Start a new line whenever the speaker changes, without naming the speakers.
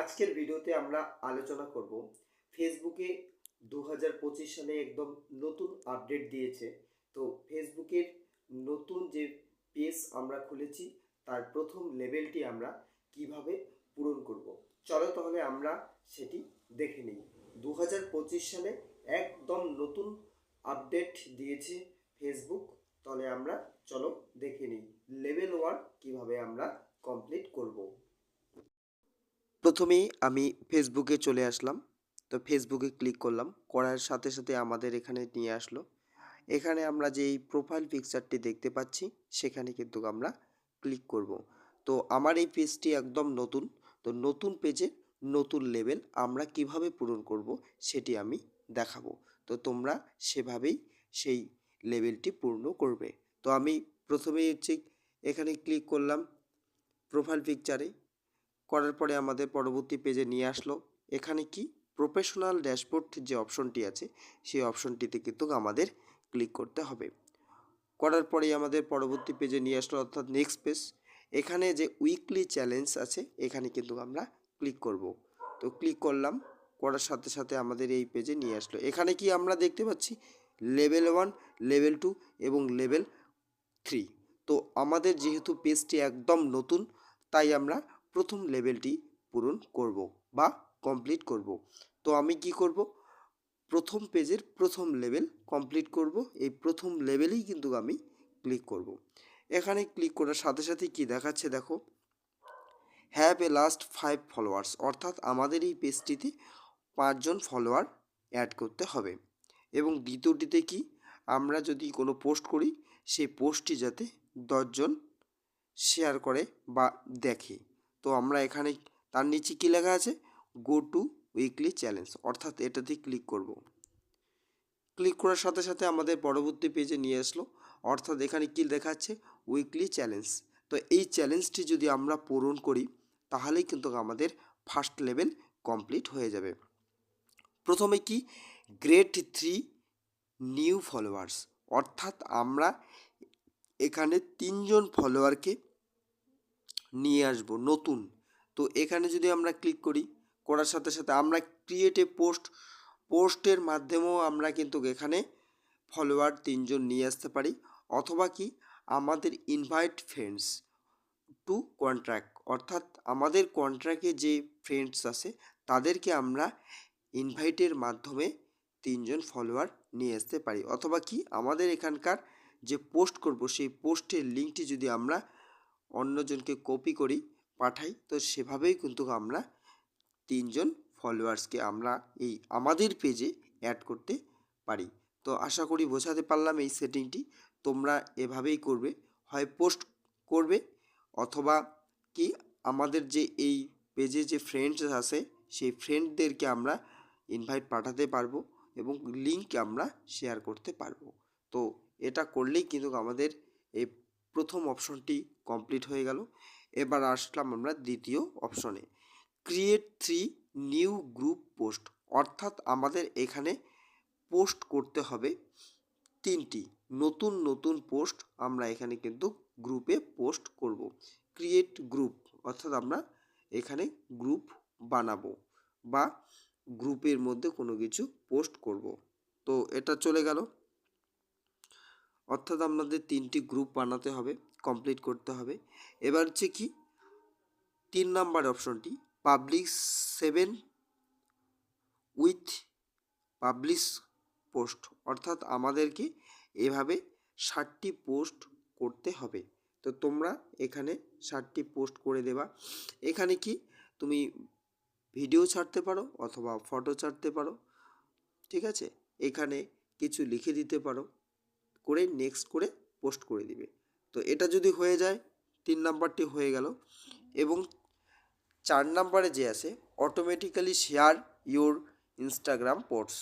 আজকের ভিডিওতে আমরা আলোচনা করব ফেসবুকে দু হাজার পঁচিশ সালে একদম নতুন আপডেট দিয়েছে। তো ফেসবুকের নতুন যে পেজ আমরা খুলেছি, তার প্রথম লেভেলটি আমরা কীভাবে পূরণ করব? চলো তাহলে আমরা সেটি দেখে নিই। দু হাজার পঁচিশ সালে একদম নতুন আপডেট দিয়েছে ফেসবুক তাহলে আমরা, চলো দেখে নিই। লেভেল ওয়ান কীভাবে আমরা কমপ্লিট করব? প্রথমেই আমি ফেসবুকে চলে আসলাম। তো ফেসবুকে ক্লিক করলাম। করার সাথে সাথে আমাদের এখানে নিয়ে আসলো। এখানে আমরা যে এই প্রোফাইল পিকচারটি দেখতে পাচ্ছি, সেখানে কিন্তু আমরা ক্লিক করব। তো আমার এই পেজটি একদম নতুন। তো নতুন পেজে নতুন লেভেল আমরা কীভাবে পূরণ করব, সেটি আমি দেখাবো। তো তোমরা সেভাবেই সেই লেভেলটি পূর্ণ করবে। তো আমি প্রথমেই হচ্ছে এখানে ক্লিক করলাম প্রোফাইল পিকচারে করার পরে আমাদের পরবর্তী পেজে নিয়ে আসলো। এখানে কি? প্রফেশনাল ড্যাশবোর্ড যে অপশনটি আছে, সেই অপশনটিতে কিন্তু আমাদের ক্লিক করতে হবে। করার পরেই আমাদের পরবর্তী পেজে নিয়ে আসলো, অর্থাৎ নেক্সট পেজ এখানে যে উইকলি চ্যালেঞ্জ আছে, এখানে কিন্তু আমরা ক্লিক করব। তো ক্লিক করলাম, করার সাথে সাথে আমাদের এই পেজে নিয়ে আসলো। এখানে কি আমরা দেখতে পাচ্ছি? লেভেল ওয়ান লেভেল টু এবং লেভেল থ্রি তো আমাদের যেহেতু পেজটি একদম নতুন, তাই আমরা প্রথম লেভেলটি পূরণ করব বা কমপ্লিট করব। তো আমি কি করব? প্রথম পেজের প্রথম লেভেল কমপ্লিট করব। এই প্রথম লেভেলেই কিন্তু আমি ক্লিক করব। এখানে ক্লিক করার সাথে সাথে কি দেখাচ্ছে দেখো? Have a last five followers অর্থাৎ আমাদের এই পেজটিতে পাঁচজন ফলোয়ার অ্যাড করতে হবে। এবং দ্বিতীয়টিতে কি? আমরা যদি কোনো পোস্ট করি, সেই পোস্টটি যাতে দশজন শেয়ার করে বা দেখে। তো আমরা এখানে তার নিচে কী লেখা আছে? গো টু উইকলি চ্যালেঞ্জ অর্থাৎ এটাতে ক্লিক করব। ক্লিক করার সাথে সাথে আমাদের পরবর্তী পেজে নিয়ে আসলো, অর্থাৎ এখানে কী দেখাচ্ছে? উইকলি চ্যালেঞ্জ তো এই চ্যালেঞ্জটি যদি আমরা পূরণ করি, তাহলেই কিন্তু আমাদের ফার্স্ট লেভেল কমপ্লিট হয়ে যাবে। প্রথমে কি? গ্রেড থ্রি নিউ ফলোয়ার্স অর্থাৎ আমরা এখানে তিনজন ফলোয়ারকে নিয়ে আসব, নতুন। তো এখানে যদি আমরা ক্লিক করি, করার সাথে সাথে আমরা ক্রিয়েট এ পোস্ট পোস্টের মাধ্যমেও আমরা কিন্তু এখানে ফলোয়ার তিনজন নিয়ে আসতে পারি। অথবা কি, আমাদের ইনভাইট ফ্রেন্ডস টু কন্ট্রাক্ট অর্থাৎ আমাদের কন্ট্রাক্টে যে ফ্রেন্ডস আছে, তাদেরকে আমরা ইনভাইটের মাধ্যমে তিনজন ফলোয়ার নিয়ে আসতে পারি। অথবা কি, আমাদের এখানকার যে পোস্ট করব, সেই পোস্টের লিঙ্কটি যদি আমরা অন্যজনকে কপি করি, পাঠাই, তো সেভাবেই কিন্তু আমরা তিনজন ফলোয়ার্সকে আমরা এই আমাদের পেজে অ্যাড করতে পারি। তো আশা করি বোঝাতে পারলাম এই সেটিংটি তোমরা এভাবেই করবে, হয় পোস্ট করবে অথবা কি আমাদের যে এই পেজে যে ফ্রেন্ডস আছে, সেই ফ্রেন্ডদেরকে আমরা ইনভাইট পাঠাতে পারব এবং লিঙ্ক আমরা শেয়ার করতে পারব। তো এটা করলেই কিন্তু আমাদের এই প্রথম অপশনটি কমপ্লিট হয়ে গেল। এবার আসলাম আমরা দ্বিতীয় অপশনে create three new group post অর্থাৎ আমাদের এখানে পোস্ট করতে হবে তিনটি। নতুন নতুন পোস্ট আমরা এখানে কিন্তু গ্রুপে পোস্ট করব। ক্রিয়েট গ্রুপ অর্থাৎ আমরা এখানে গ্রুপ বানাবো বা গ্রুপের মধ্যে কোনো কিছু পোস্ট করব। তো এটা চলে গেল। অর্থাৎ আমাদের তিনটি গ্রুপ বানাতে হবে কমপ্লিট করতে হবে। এবার হচ্ছে কি, তিন নাম্বার অপশনটি public seven with publish post অর্থাৎ আমাদেরকে এভাবে ষাটটি পোস্ট করতে হবে। তো তোমরা এখানে ষাটটি পোস্ট করে দেবা। এখানে কি, তুমি ভিডিও ছাড়তে পারো অথবা ফটো ছাড়তে পারো, ঠিক আছে? এখানে কিছু লিখে দিতে পারো। করে নেক্সট করে পোস্ট করে দিবে। তো এটা যদি হয়ে যায়, তিন নাম্বারটি হয়ে গেল এবং চার নাম্বারে যে আছে automatically share your Instagram post